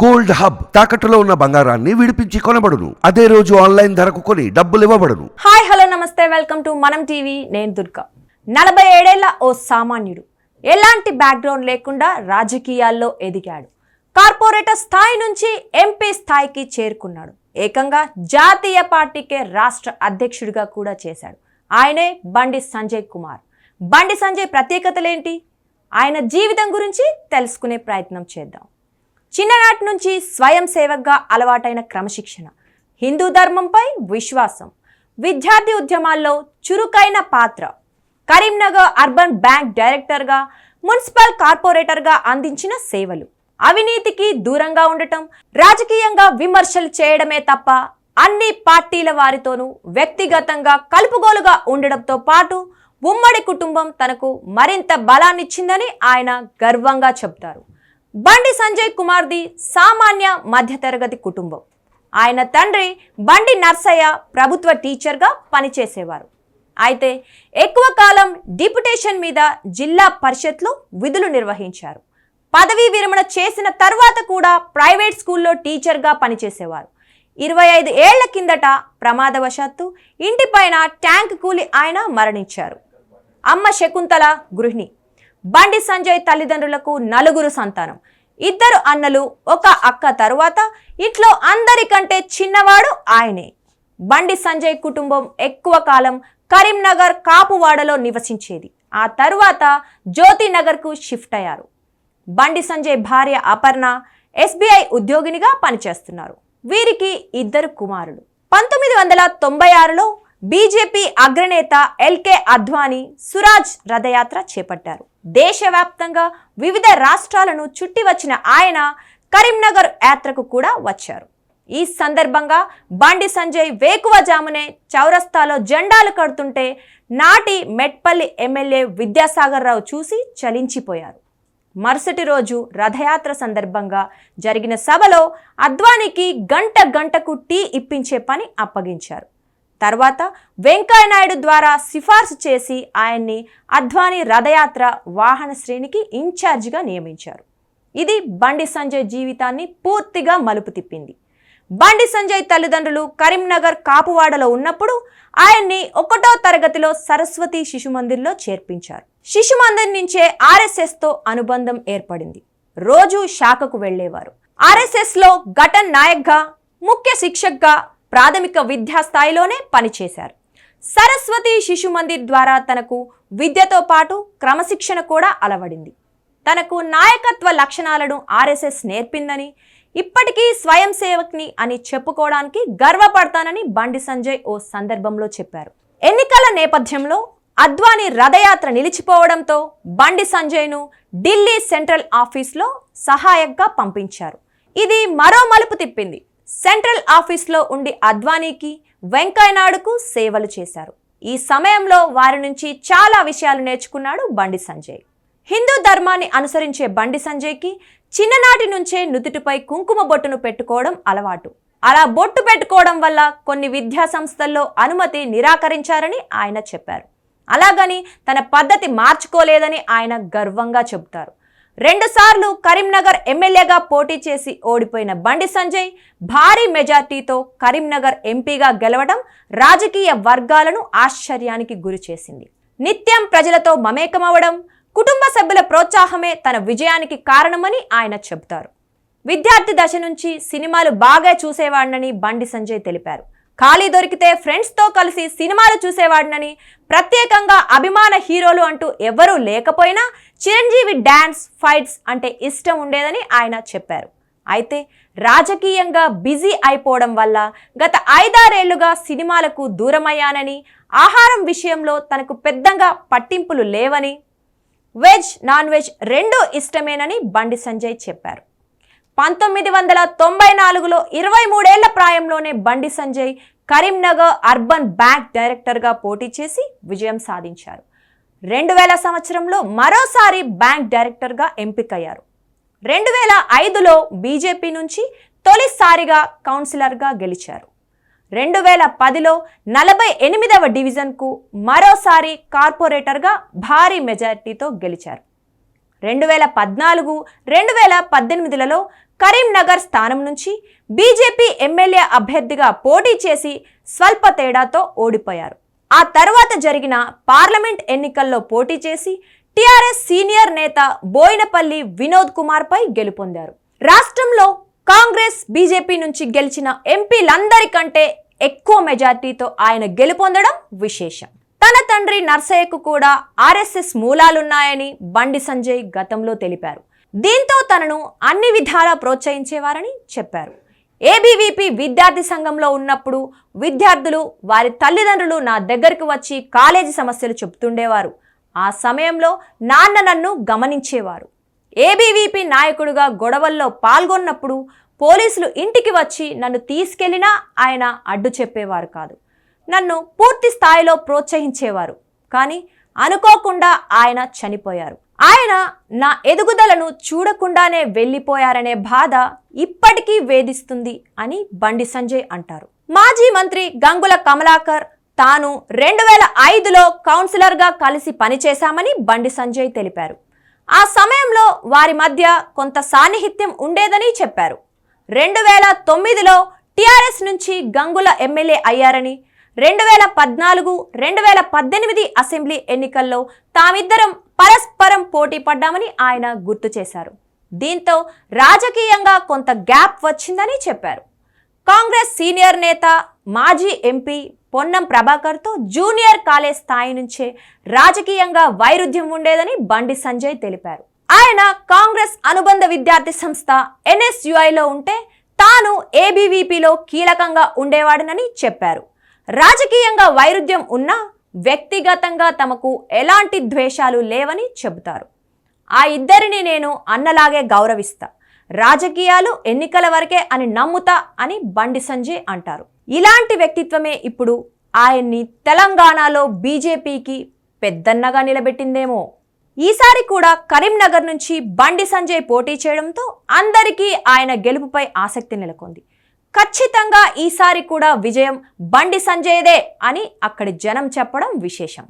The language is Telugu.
గోల్డ్ హబ్ తాకట్టులో ఉన్న బంగారాన్ని విడిపించి కొనబడును. అదే రోజు ఆన్లైన్ ధరకు కొని డబ్బులు ఇవ్వబడును. హాయ్ హలో నమస్తే. Welcome to Manam TV. నేను దుర్గా. నలభై ఏడేళ్ళ ఓ సామాన్యుడు. ఎలాంటి బ్యాక్గ్రౌండ్ లేకుండా రాజకీయాల్లో ఎదిగాడు. కార్పొరేటర్ స్థాయి నుంచి ఎంపీ స్థాయికి చేరుకున్నాడు. ఏకంగా జాతీయ పార్టీకే రాష్ట్ర అధ్యక్షుడిగా కూడా చేశాడు. ఆయనే బండి సంజయ్ కుమార్. బండి సంజయ్ ప్రత్యేకతలేంటి? ఆయన జీవితం గురించి తెలుసుకునే ప్రయత్నం చేద్దాం. చిన్ననాటి నుంచి స్వయం సేవక్గా అలవాటైన క్రమశిక్షణ హిందూ ధర్మంపై విశ్వాసం విద్యార్థి ఉద్యమాల్లో చురుకైన పాత్ర కరీంనగర్ అర్బన్ బ్యాంక్ డైరెక్టర్గా మున్సిపల్ కార్పొరేటర్గా అందించిన సేవలు. అవినీతికి దూరంగా ఉండటం రాజకీయంగా విమర్శలు చేయడమే తప్ప అన్ని పార్టీల వారితోనూ వ్యక్తిగతంగా కలుపుగోలుగా ఉండడంతో పాటు ఉమ్మడి కుటుంబం తనకు మరింత బలాన్నిచ్చిందని ఆయన గర్వంగా చెబుతారు. బండి సంజయ్ కుమార్ది సామాన్య మధ్యతరగతి కుటుంబం. ఆయన తండ్రి బండి నర్సయ్య ప్రభుత్వ టీచర్గా పనిచేసేవారు. అయితే ఎక్కువ కాలం డిప్యుటేషన్ మీద జిల్లా పరిషత్లో విధులు నిర్వహించారు. పదవీ విరమణ చేసిన తర్వాత కూడా ప్రైవేట్ స్కూల్లో టీచర్గా పనిచేసేవారు. ఇరవై ఐదు ఏళ్ళ కిందట ప్రమాదవశాత్తు ఇంటిపైన ట్యాంక్ కూలి ఆయన మరణించారు. అమ్మ శకుంతల గృహిణి. బండి సంజయ్ తల్లిదండ్రులకు నలుగురు సంతానం. ఇద్దరు అన్నలు ఒక అక్క తరువాత ఇంట్లో అందరికంటే చిన్నవాడు ఆయనే. బండి సంజయ్ కుటుంబం ఎక్కువ కాలం కరీంనగర్ కాపువాడలో నివసించేది. ఆ తరువాత జ్యోతినగర్కు షిఫ్ట్ అయ్యారు. బండి సంజయ్ భార్య అపర్ణ ఎస్బీఐ ఉద్యోగినిగా పనిచేస్తున్నారు. వీరికి ఇద్దరు కుమారులు. పంతొమ్మిది వందల తొంభై ఆరులో బీజేపీ అగ్రనేత ఎల్కే అద్వానీ సురాజ్ రథయాత్ర చేపట్టారు. దేశవ్యాప్తంగా వివిధ రాష్ట్రాలను చుట్టి వచ్చిన ఆయన కరీంనగర్ యాత్రకు కూడా వచ్చారు. ఈ సందర్భంగా బండి సంజయ్ వేకువజామునే చౌరస్తాలో జెండాలు కడుతుంటే నాటి మెట్పల్లి ఎమ్మెల్యే విద్యాసాగర్ రావు చూసి చలించిపోయారు. మరుసటి రోజు రథయాత్ర సందర్భంగా జరిగిన సభలో అద్వానీకి గంట గంటకు టీ ఇప్పించే పని అప్పగించారు. తర్వాత వెంకయ్యనాయుడు ద్వారా సిఫార్సు చేసి ఆయన్ని అద్వానీ రథయాత్ర వాహన శ్రేణికి ఇన్ఛార్జిగా నియమించారు. ఇది బండి సంజయ్ జీవితాన్ని పూర్తిగా మలుపు తిప్పింది. బండి సంజయ్ తల్లిదండ్రులు కరీంనగర్ కాపువాడలో ఉన్నప్పుడు ఆయన్ని ఒకటో తరగతిలో సరస్వతి శిశు మందిర్లో చేర్పించారు. శిశు మందిర్ నుంచే ఆర్ఎస్ఎస్తో అనుబంధం ఏర్పడింది. రోజు శాఖకు వెళ్ళేవారు. ఆర్ఎస్ఎస్లో ఘటన్ నాయక్గా ముఖ్య శిక్షక్గా ప్రాథమిక విద్యా స్థాయిలోనే పనిచేశారు. సరస్వతి శిశు మందిర్ ద్వారా తనకు విద్యతో పాటు క్రమశిక్షణ కూడా అలవడింది. తనకు నాయకత్వ లక్షణాలను ఆర్ఎస్ఎస్ నేర్పిందని ఇప్పటికీ స్వయం సేవక్ని అని చెప్పుకోవడానికి గర్వపడతానని బండి సంజయ్ ఓ సందర్భంలో చెప్పారు. ఎన్నికల నేపథ్యంలో అద్వానీ రథయాత్ర నిలిచిపోవడంతో బండి సంజయ్ను ఢిల్లీ సెంట్రల్ ఆఫీస్లో సహాయకగా పంపించారు. ఇది మరో మలుపు తిప్పింది. సెంట్రల్ ఆఫీస్లో ఉండి అద్వానీకి వెంకయ్యనాయుడుకు సేవలు చేశారు. ఈ సమయంలో వారి నుంచి చాలా విషయాలు నేర్చుకున్నాడు బండి సంజయ్. హిందూ ధర్మాన్ని అనుసరించే బండి సంజయ్కి చిన్ననాటి నుంచే నుదుటిపై కుంకుమ బొట్టును పెట్టుకోవడం అలవాటు. అలా బొట్టు పెట్టుకోవడం వల్ల కొన్ని విద్యా సంస్థల్లో అనుమతి నిరాకరించారని ఆయన చెప్పారు. అలాగని తన పద్ధతి మార్చుకోలేదని ఆయన గర్వంగా చెబుతారు. రెండుసార్లు కరీంనగర్ ఎమ్మెల్యేగా పోటీ చేసి ఓడిపోయిన బండి సంజయ్ భారీ మెజార్టీతో కరీంనగర్ ఎంపీగా గెలవడం రాజకీయ వర్గాలను ఆశ్చర్యానికి గురిచేసింది నిత్యం ప్రజలతో మమేకమవడం కుటుంబ సభ్యుల ప్రోత్సాహమే తన విజయానికి కారణమని ఆయన చెబుతారు. విద్యార్థి దశ నుంచి సినిమాలు బాగా చూసేవాడినని బండి సంజయ్ తెలిపారు. ఖాళీ దొరికితే ఫ్రెండ్స్తో కలిసి సినిమాలు చూసేవాడినని ప్రత్యేకంగా అభిమాన హీరోలు అంటూ ఎవరూ లేకపోయినా చిరంజీవి డ్యాన్స్ ఫైట్స్ అంటే ఇష్టం ఉండేదని ఆయన చెప్పారు. అయితే రాజకీయంగా బిజీ అయిపోవడం వల్ల గత ఐదారేళ్ళుగా సినిమాలకు దూరమయ్యానని ఆహారం విషయంలో తనకు పెద్దగా పట్టింపులు లేవని వెజ్ నాన్ వెజ్ రెండూ ఇష్టమేనని బండి సంజయ్ చెప్పారు. పంతొమ్మిది వందల తొంభై నాలుగులో ఇరవై మూడేళ్ళ ప్రాయంలోనే బండి సంజయ్ కరీంనగర్ అర్బన్ బ్యాంక్ డైరెక్టర్గా పోటీ చేసి విజయం సాధించారు. రెండు వేల సంవత్సరంలో మరోసారి బ్యాంక్ డైరెక్టర్గా ఎంపికయ్యారు. రెండు వేల ఐదులో బీజేపీ నుంచి తొలిసారిగా కౌన్సిలర్గా గెలిచారు. రెండు వేల పదిలో నలభై ఎనిమిదవ డివిజన్కు మరోసారి కార్పొరేటర్గా భారీ మెజారిటీతో గెలిచారు. రెండు వేల పద్నాలుగు రెండు వేల పద్దెనిమిదిలలో కరీంనగర్ స్థానం నుంచి బీజేపీ ఎమ్మెల్యే అభ్యర్థిగా పోటీ చేసి స్వల్ప తేడాతో ఓడిపోయారు. ఆ తర్వాత జరిగిన పార్లమెంట్ ఎన్నికల్లో పోటీ చేసి టీఆర్ఎస్ సీనియర్ నేత బోయినపల్లి వినోద్ కుమార్ పై గెలుపొందారు. రాష్ట్రంలో కాంగ్రెస్ బీజేపీ నుంచి గెలిచిన ఎంపీలందరికంటే ఎక్కువ మెజార్టీతో ఆయన గెలుపొందడం విశేషం. తన తండ్రి నర్సయ్యకు కూడా ఆర్ఎస్ఎస్ మూలాలున్నాయని బండి సంజయ్ గతంలో తెలిపారు. దీంతో తనను అన్ని విధాలా ప్రోత్సహించేవారని చెప్పారు. ఏబీవీపీ విద్యార్థి సంఘంలో ఉన్నప్పుడు విద్యార్థులు వారి తల్లిదండ్రులు నా దగ్గరకు వచ్చి కాలేజీ సమస్యలు చెప్తుండేవారు ఆ సమయంలో నాన్న నన్ను గమనించేవారు. ఏబీవీపీ నాయకుడిగా గొడవల్లో పాల్గొన్నప్పుడు పోలీసులు ఇంటికి వచ్చి నన్ను తీసుకెళ్ళినా ఆయన అడ్డు చెప్పేవారు కాదు. నన్ను పూర్తి స్థాయిలో ప్రోత్సహించేవారు. కానీ అనుకోకుండా ఆయన చనిపోయారు. ఆయన నా ఎదుగుదలను చూడకుండానే వెళ్ళిపోయారనే బాధ ఇప్పటికీ వేధిస్తుంది అని బండి సంజయ్ అంటారు. మాజీ మంత్రి గంగుల కమలాకర్ తాను రెండు వేల ఐదులో కౌన్సిలర్గా కలిసి పనిచేశామని బండి సంజయ్ తెలిపారు. ఆ సమయంలో వారి మధ్య కొంత సాన్నిహిత్యం ఉండేదని చెప్పారు. రెండు వేల తొమ్మిదిలో టీఆర్ఎస్ నుంచి గంగుల ఎమ్మెల్యే అయ్యారని రెండు వేల పద్నాలుగు రెండు వేల పద్దెనిమిది అసెంబ్లీ ఎన్నికల్లో తామిద్దరం పరస్పరం పోటీ పడ్డామని ఆయన గుర్తు చేశారు. దీంతో రాజకీయంగా కొంత గ్యాప్ వచ్చిందని చెప్పారు. కాంగ్రెస్ సీనియర్ నేత మాజీ ఎంపీ పొన్నం ప్రభాకర్తో జూనియర్ కాలేజ్ స్థాయి నుంచే రాజకీయంగా వైరుధ్యం ఉండేదని బండి సంజయ్ తెలిపారు. ఆయన కాంగ్రెస్ అనుబంధ విద్యార్థి సంస్థ ఎన్ఎస్యుఐలో ఉంటే తాను ఏబీవీపీలో కీలకంగా ఉండేవాడనని చెప్పారు. రాజకీయంగా వైరుధ్యం ఉన్నా వ్యక్తిగతంగా తమకు ఎలాంటి ద్వేషాలు లేవని చెబుతారు. ఆ ఇద్దరిని నేను అన్నలాగే గౌరవిస్తా రాజకీయాలు ఎన్నికల వరకే అని నమ్ముతా అని బండి సంజయ్ అంటారు. ఇలాంటి వ్యక్తిత్వమే ఇప్పుడు ఆయన్ని తెలంగాణలో బీజేపీకి పెద్దన్నగా నిలబెట్టిందేమో. ఈసారి కూడా కరీంనగర్ నుంచి బండి సంజయ్ పోటీ చేయడంతో అందరికీ ఆయన గెలుపుపై ఆసక్తి నెలకొంది. ఖచ్చితంగా ఈసారి కూడా విజయం బండి సంజయ్దే అని అక్కడి జనం చెప్పడం విశేషం.